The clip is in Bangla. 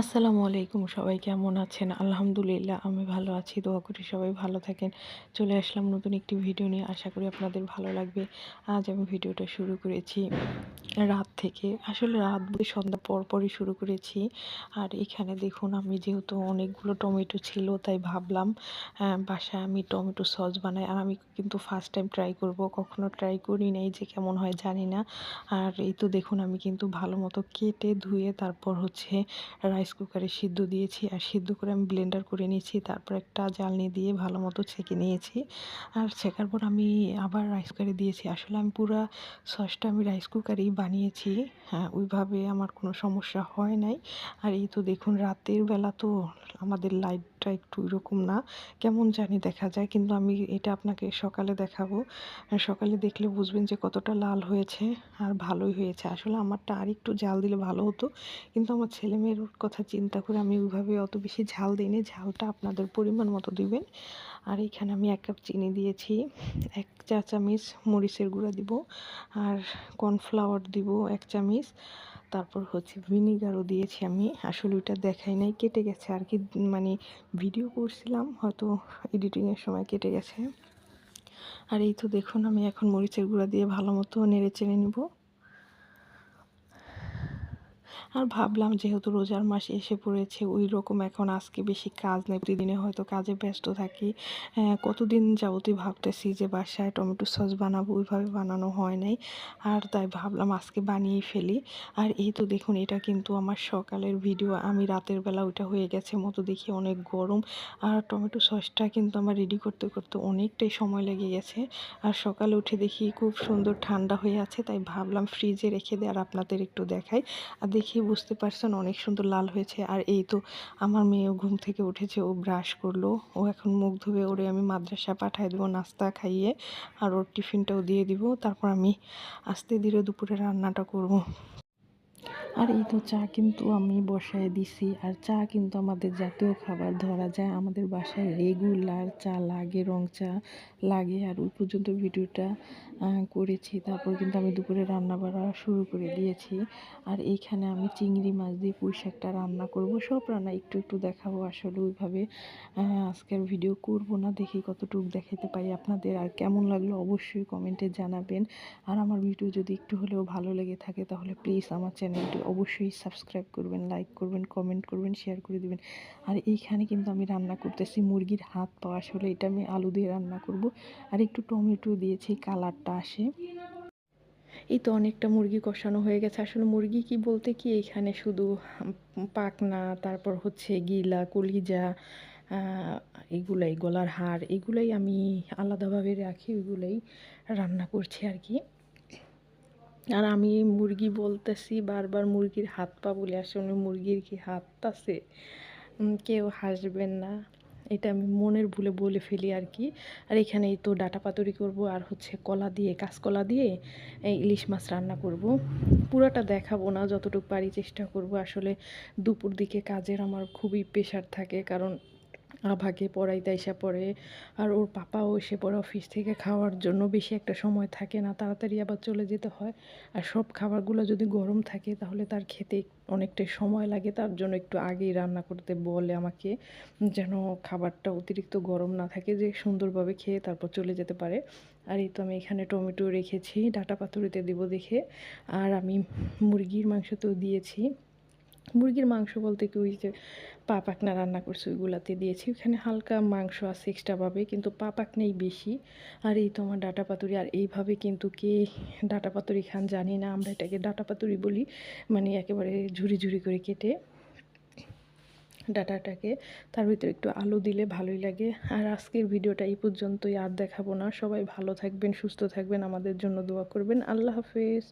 আসসালামু আলাইকুম, সবাই কেমন আছেন? আলহামদুলিল্লাহ, আমি ভালো আছি। দোয়া করি সবাই ভালো থাকেন। চলে আসলাম নতুন একটি ভিডিও নিয়ে। আশা করি আপনাদের ভালো লাগবে। আজ আমি ভিডিওটা শুরু করেছি রাত থেকে। আসলে রাত বলে সন্ধ্যা পরপরই শুরু করেছি। আর এখানে দেখুন, আমি যেহেতু অনেকগুলো টমেটো ছিল, তাই ভাবলাম বাসায় আমি টমেটো সস বানাই। আর আমি কিন্তু ফার্স্ট টাইম ট্রাই করব। কখনো ট্রাই করি নাই যে কেমন হয় জানি না। আর এই তো দেখুন, আমি কিন্তু ভালো মতো কেটে ধুয়ে তারপর হচ্ছে রাইস কুকারে সিদ্ধ দিয়েছি। আর সিদ্ধ করে আমি ব্লেন্ডার করে নিয়েছি। তারপর একটা জ্বালনি দিয়ে ভালো মতো ছেঁকে নিয়েছি। আর ছেঁকার পর আমি আবার রাইস কুকারে দিয়েছি। আসলে আমি পুরো সসটা আমি রাইস কুকারেই বানিয়েছি। হ্যাঁ ওইভাবে আমার কোনো সমস্যা হয় নাই। আর এই তো দেখুন, রাতের বেলা তো আমাদের লাইটটা একটু এরকম না। কেমন জানি দেখা যায়, কিন্তু আমি এটা আপনাকে সকালে দেখাবো। সকালে দেখলে বুঝবেন যে কতটা লাল হয়েছে আর ভালোই হয়েছে। আসলে আমারটা আর একটু জাল দিলে ভালো হতো, কিন্তু আমার ছেলে মেয়ের কথা চিন্তা করে আমি ওইভাবে অত বেশি ঝাল দিইনি। ঝালটা আপনাদের পরিমাণ মতো দিবেন। আর এখানে আমি এক কাপ চিনি দিয়েছি, এক চা চামচ মরিচের গুঁড়া দিব, আর কর্নফ্লাওয়ার দিব এক চামচ। তারপর হচ্ছে ভিনিগারও দিয়েছি আমি। আসলে ওইটা দেখাই নাই, কেটে গেছে। আর কি মানে ভিডিও করছিলাম, হয়তো এডিটিংয়ের সময় কেটে গেছে। আর এই তো দেখুন, আমি এখন মরিচের গুঁড়া দিয়ে ভালো মতো নেড়ে চেড়ে নিব। আর ভাবলাম যেহেতু রোজার মাস এসে পড়েছে, ওই রকম এখন আজকে বেশি কাজ নেই, প্রতিদিনে হয়তো কাজে ব্যস্ত থাকি। কতদিন যাবতই ভাবতেছি যে বাসায় টমেটো সস বানাবো, ওইভাবে বানানো হয় নাই। আর তাই ভাবলাম আজকে বানিয়ে ফেলি। আর এই তো দেখুন, এটা কিন্তু আমার সকালের ভিডিও। আমি রাতের বেলা ওইটা হয়ে গেছে, মতো দেখি অনেক গরম। আর টমেটো সসটা কিন্তু আমার রেডি করতে করতে অনেকটাই সময় লেগে গেছে। আর সকালে উঠে দেখি খুব সুন্দর ঠান্ডা হয়ে আছে, তাই ভাবলাম ফ্রিজে রেখে দেয় আর আপনাদের একটু দেখাই। আর দেখি বুঝতে পারছেন, অনেক সুন্দর লাল হয়েছে। আর এই তো আমার মেয়েও ঘুম থেকে উঠেছে, ও ব্রাশ করল। ও এখন মুখ ধুবে, ওরে আমি মাদ্রাসা পাঠাই দেবো, নাস্তা খাইয়ে আর ওর টিফিনটাও দিয়ে দিব। তারপর আমি আস্তে ধীরে দুপুরে রান্নাটা করব। আর এই তো চা কিন্তু আমি বসায় দিছি। আর চা কিন্তু আমাদের জাতীয় খাবার ধরা যায়। আমাদের বাসায় রেগুলার চা লাগে, রং চা লাগে। আর ওই পর্যন্ত ভিডিওটা করেছি। তারপর কিন্তু আমি দুপুরে রান্না বাড়া শুরু করে দিয়েছি। আর এইখানে আমি চিংড়ি মাছ দিয়ে পুঁই শাকটা রান্না করব। সব রান্না একটু একটু দেখাবো। আসলে ওইভাবে আজকের ভিডিও করব না। দেখি কতটুকু দেখাতে পারি আপনাদের। আর কেমন লাগল অবশ্যই কমেন্টে জানাবেন। আর আমার ভিডিও যদি একটু হলেও ভালো লেগে থাকে, তাহলে প্লিজ আমার চ্যানেলটি অবশ্যই সাবস্ক্রাইব করবেন লাইক করবেন কমেন্ট করবেন শেয়ার করে দিবেন। আর এইখানে কিন্তু আমি রান্না করতেছি মুরগির হাত পাওয়া আসলে এটা আমি আলু দিয়ে রান্না করব। আর একটু টমেটো দিয়েছি, কালারটা আসে। এই তো অনেকটা মুরগি কষানো হয়ে গেছে। আসলে মুরগি কি বলতে কি এখানে শুধু পাকনা, তারপর হচ্ছে গিলা, কলিজা এগুলাই, গলার হাড়, এগুলাই আমি আলাদাভাবে রাখি, ওইগুলাই রান্না করছি আর কি। আর আমি মুরগি বলতেছি, বারবার মুরগির হাত পা বলে আসলে মুরগির কি হাত আছে? কেউ হাসবেন না। এটা আমি মনের ভুলে বলে ফেলি আর কি। আর এখানে তো ডাটা পাতুরি করব আর হচ্ছে কলা দিয়ে, কাঁচকলা দিয়ে এই ইলিশ মাছ রান্না করব। পুরাটা দেখাবো না, যতটুকু পারি চেষ্টা করব। আসলে দুপুর দিকে কাজের আমার খুবই প্রেশার থাকে, কারণ আভাকে পড়াইতে এসে পড়ে। আর ওর পাপাও এসে পড়ে অফিস থেকে খাওয়ার জন্য বেশি একটা সময় থাকে না, তাড়াতাড়ি আবার চলে যেতে হয়। আর সব খাবারগুলো যদি গরম থাকে, তাহলে তার খেতে অনেকটাই সময় লাগে। তার জন্য একটু আগেই রান্না করতে বলে আমাকে যেন খাবারটা অতিরিক্ত গরম না থাকে, যে সুন্দরভাবে খেয়ে তারপর চলে যেতে পারে। আর এই তো আমি এখানে টমেটো রেখেছি, ডাটা পাতুরিতে দেবো দেখে। আর আমি মুরগির মাংস তো দিয়েছি। মুরগির মাংস বলতে কি ওই যে পা পাকনা রান্না করছি ওইগুলাতে দিয়েছি। ওখানে হালকা মাংস আছে এক্সট্রাভাবে কিন্তু পা পাকনেই বেশি। আর এই তো আমার ডাটা পাতুরি, আর এইভাবে কিন্তু কে ডাটা পাতুরি খান জানি না, আমরা এটাকে ডাটা পাতুরি বলি। মানে একেবারে ঝুড়ি ঝুড়ি করে কেটে ডাটাটাকে তার ভিতরে একটু আলু দিলে ভালোই লাগে। আর আজকের ভিডিওটা এই পর্যন্তই, আর দেখাবো না। সবাই ভালো থাকবেন, সুস্থ থাকবেন, আমাদের জন্য দোয়া করবেন। আল্লাহ হাফেজ।